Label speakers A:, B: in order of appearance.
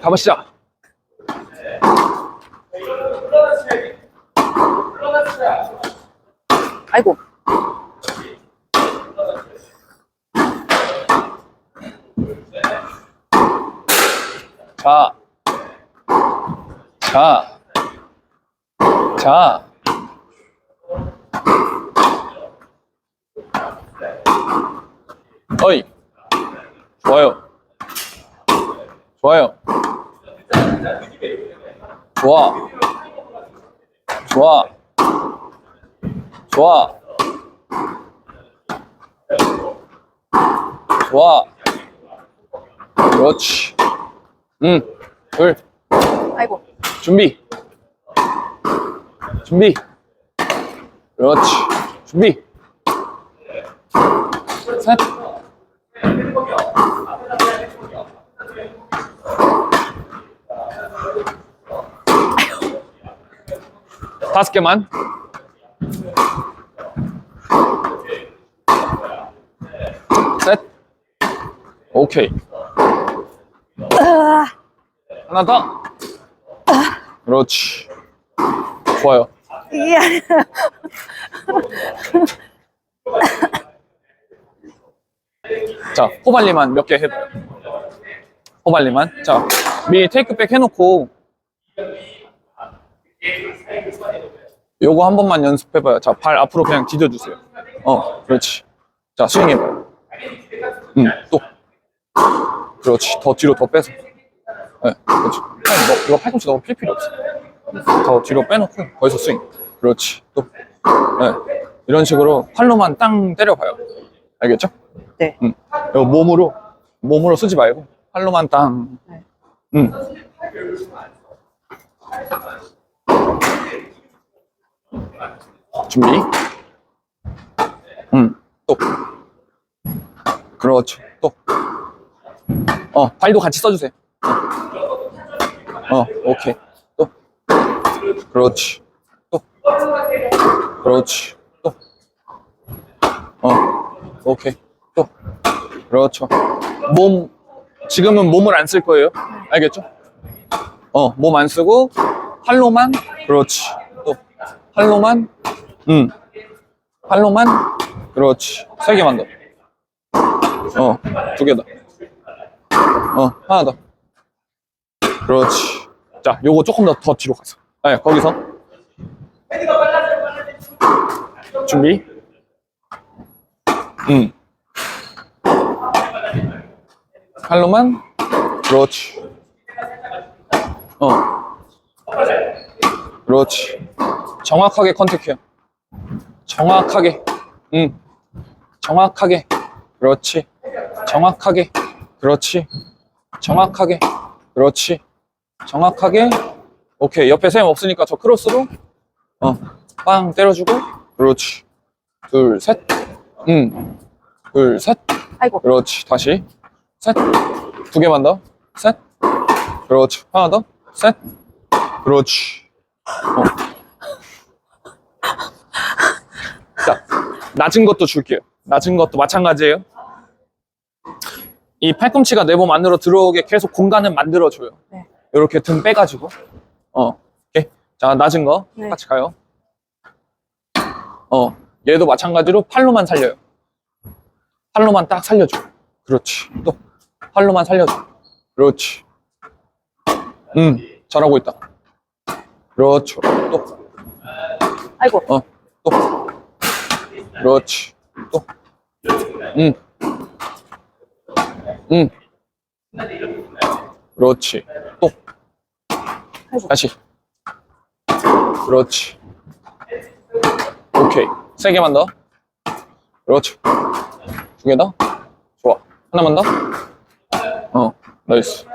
A: 가보시죠.
B: 아이고.
A: 자. 자. 자. 어이. 좋아요. 좋아요. 좋아. 좋아. 좋아. 좋아. 그렇지. 응. 둘.
B: 아이고.
A: 준비. 준비. 그렇지. 준비. 셋. 다섯 개만. 셋. 오케이. 하나 더. 그렇지. 좋아요.
B: 이게 아니라.
A: 자, 호발리만 몇 개 해봐요. 호발리만. 자, 미리 테이크백 해놓고 요거 한 번만 연습해봐요. 자, 발 앞으로 그냥 디뎌주세요. 어, 그렇지. 자, 스윙해봐요. 응, 또. 그렇지. 더 뒤로 더 빼서. 네, 그렇지. 그냥 너, 이거 팔꿈치 너무 필 필요 없어. 더 뒤로 빼놓고 거기서 스윙. 그렇지. 또. 네. 이런 식으로 팔로만 땅 때려봐요. 알겠죠?
B: 네.
A: 응. 이거 몸으로 몸으로 쓰지 말고 팔로만 땅.
B: 네.
A: 응. 준비. 응. 또. 그렇죠. 또. 어, 발도 같이 써주세요. 어, 어, 오케이. 또. 그렇지. 또. 그렇지. 또. 어, 오케이. 또. 그렇죠. 몸, 지금은 몸을 안 쓸 거예요. 알겠죠? 어, 몸 안 쓰고, 팔로만, 그렇지. 또, 팔로만, 응. 팔로만, 그렇지. 세 개만 더. 어, 두개 더. 어, 하나 더. 그렇지. 자, 요거 조금 더, 더 뒤로 가서. 네, 거기서. 준비. 응. 팔로만 그렇지 어 그렇지 정확하게 컨택해요 정확하게 응 정확하게 그렇지 정확하게 그렇지 정확하게 그렇지 정확하게 오케이 옆에 쌤 없으니까 저 크로스로 어 빵 때려주고 그렇지 둘 셋 응 둘 셋
B: 아이고.
A: 그렇지. 다시. 셋. 두 개만 더. 셋. 그렇지. 하나 더. 셋. 그렇지. 어. 자, 낮은 것도 줄게요. 낮은 것도 마찬가지예요. 이 팔꿈치가 내 몸 안으로 들어오게 계속 공간을 만들어줘요.
B: 네.
A: 이렇게 등 빼가지고. 어. 오케이. 자, 낮은 거
B: 네.
A: 같이 가요. 어. 얘도 마찬가지로 팔로만 살려요. 팔로만 딱 살려줘. 그렇지. 또 팔로만 살려줘. 그렇지. 음, 잘하고 있다. 그렇죠. 또,
B: 아이고.
A: 어, 또. 그렇지. 또. 음. 음. 그렇지. 또. 다시. 그렇지. 오케이. 세 개만 더. 그렇죠. 두개 더. 좋아. 하나만 더. 어, 나이스.